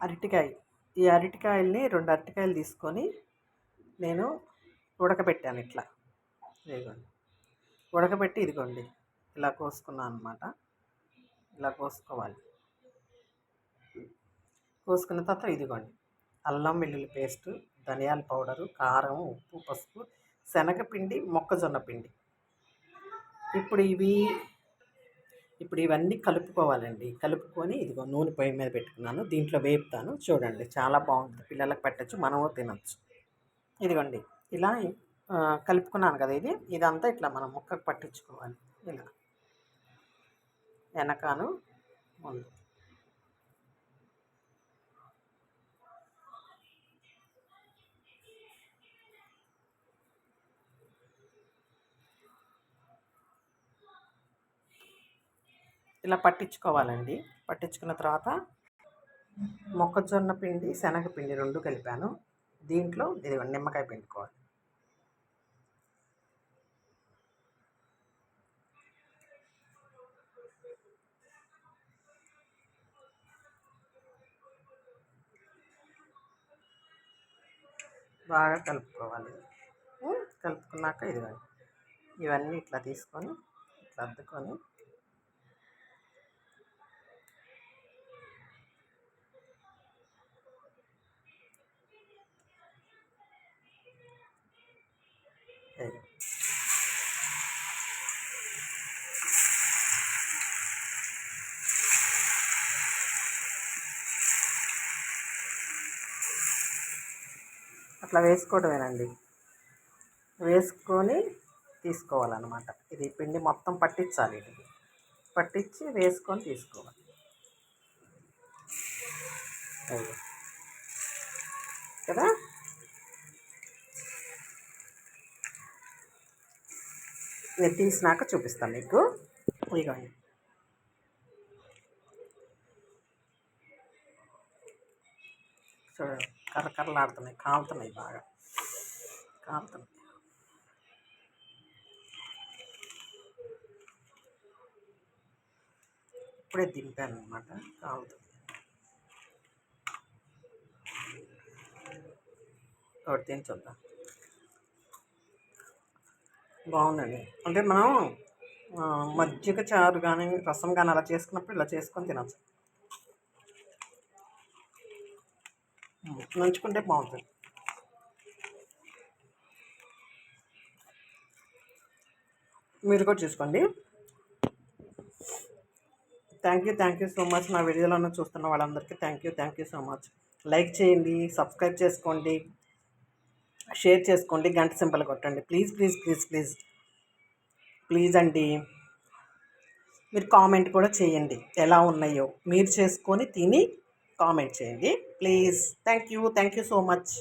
అరటికాయ ఈ అరటికాయల్ని రెండు అరటికాయలు తీసుకొని నేను ఉడకబెట్టాను ఇట్లా. ఇదిగోండి. ఉడకబెట్టి ఇదిగోండి. ఇలా కోసుకున్నాను అనమాట ఇలా కోసుకోవాలి. కోసుకున్న తర్వాత ఇదిగోండి. అల్లం వెల్లుల్లి పేస్టు ధనియాల పౌడరు కారం ఉప్పు పసుపు శనగపిండి మొక్కజొన్న పిండి. ఇప్పుడు ఇవి ఇప్పుడు ఇవన్నీ కలుపుకోవాలండి. కలుపుకొని ఇదిగో నూనె పొయ్యి మీద పెట్టుకున్నాను. దీంట్లో వేపుతాను. చూడండి చాలా బాగుంటుంది. పిల్లలకు పెట్టచ్చు మనము తినచ్చు. ఇదిగోండి. ఇలా కలుపుకున్నాను కదా ఇది. ఇదంతా ఇట్లా మనం ముక్కకు పట్టించుకోవాలి. ఇలా. వెనకాను ముందు. ఇలా పట్టించుకోవాలండి. పట్టించుకున్న తర్వాత మొక్కజొన్న పిండి శనగపిండి రెండు కలిపాను. దీంట్లో ఇది నిమ్మకాయ పిండుకోవాలి బాగా కలుపుకోవాలి. కలుపుకున్నాక ఇది ఇవన్నీ ఇట్లా తీసుకొని ఇట్లా అద్దుకొని అట్లా వేసుకోవడమేనండి. వేసుకొని తీసుకోవాలన్నమాట. ఇది పిండి మొత్తం పట్టించాలి ఇది. పట్టించి వేసుకొని తీసుకోవాలి. కదా? నేను తీసినాక చూపిస్తాను మీకు. ఇదిగోండి. చూడండి. కర్రకర్రలాడుతున్నాయి కాలుతున్నాయి బాగా. కాలుతున్నాయి. ఇప్పుడే దింపాను అనమాట కాలుతుంది ఒకటి తిని చూద్దాం. బాగుందండి. అంటే మనం మజ్జిగ చారు కానీ రసం కానీ అలా చేసుకున్నప్పుడు ఇలా చేసుకొని తినచ్చు. నంచుకుంటే బాగుంటుంది. మీరు కూడా చూసుకోండి. Thank you thank you so much నా వీడియోలను చూస్తున్న వాళ్ళందరికీ thank you thank you so much like చేయండి సబ్స్క్రైబ్ చేసుకోండి షేర్ చేసుకోండి గంట సింపుల్ కొట్టండి. Please please please please please అండి మీరు కామెంట్ కూడా చేయండి. ఎలా ఉన్నాయో మీరు చేసుకొని తిని కామెంట్ చేయండి please thank you thank you so much